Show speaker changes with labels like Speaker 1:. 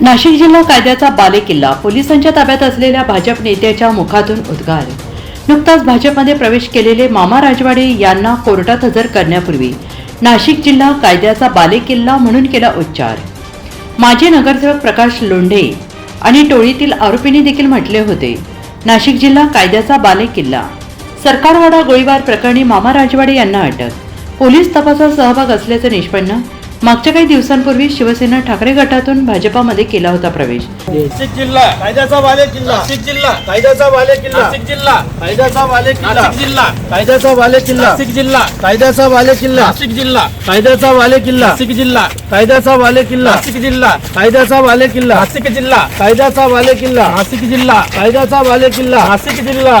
Speaker 1: नाशिक जिल्हा कायद्याचा बालेकिल्ला पोलिसांच्या ताब्यात असलेल्या भाजप नेत्याच्या मुखातून उद्गार. नुकताच भाजपमध्ये प्रवेश केलेले मामा राजवाडे यांना कोर्टात हजर करण्यापूर्वी नाशिक जिल्हा कायद्याचा बालेकिल्ला म्हणून केला उच्चार. माजी नगरसेवक प्रकाश लोंढे आणि टोळीतील आरोपींनी देखील म्हटले होते नाशिक जिल्हा कायद्याचा बालेकिल्ला. सरकारवाडा गोळीबार प्रकरणी मामा राजवाडे यांना अटक. पोलीस तपासात सहभाग असल्याचं निष्पन्न मागच्या काही दिवसांपूर्वी शिवसेना ठाकरे गटातून भाजपामध्ये केला होता प्रवेश
Speaker 2: नाशिक जिल्हा
Speaker 3: कायद्याचा बाले किल्ला
Speaker 2: नाशिक जिल्हा
Speaker 3: कायद्याचा बाले किल्ला
Speaker 2: नाशिक जिल्हा
Speaker 3: कायद्याचा बाले किल्ला
Speaker 2: नाशिक जिल्हा
Speaker 3: कायद्याचा बाले किल्ला
Speaker 2: नाशिक जिल्हा
Speaker 3: कायद्याचा बाले किल्ला
Speaker 2: नाशिक जिल्हा
Speaker 3: कायद्याचा बाले किल्ला
Speaker 2: नाशिक जिल्हा
Speaker 3: कायद्याचा बाले किल्ला
Speaker 2: नाशिक जिल्हा
Speaker 3: कायद्याचा बाले किल्ला
Speaker 2: नाशिक जिल्हा
Speaker 3: कायद्याचा बाले किल्ला
Speaker 2: नाशिक जिल्हा
Speaker 3: कायद्याचा बाले किल्ला
Speaker 2: नाशिक जिल्हा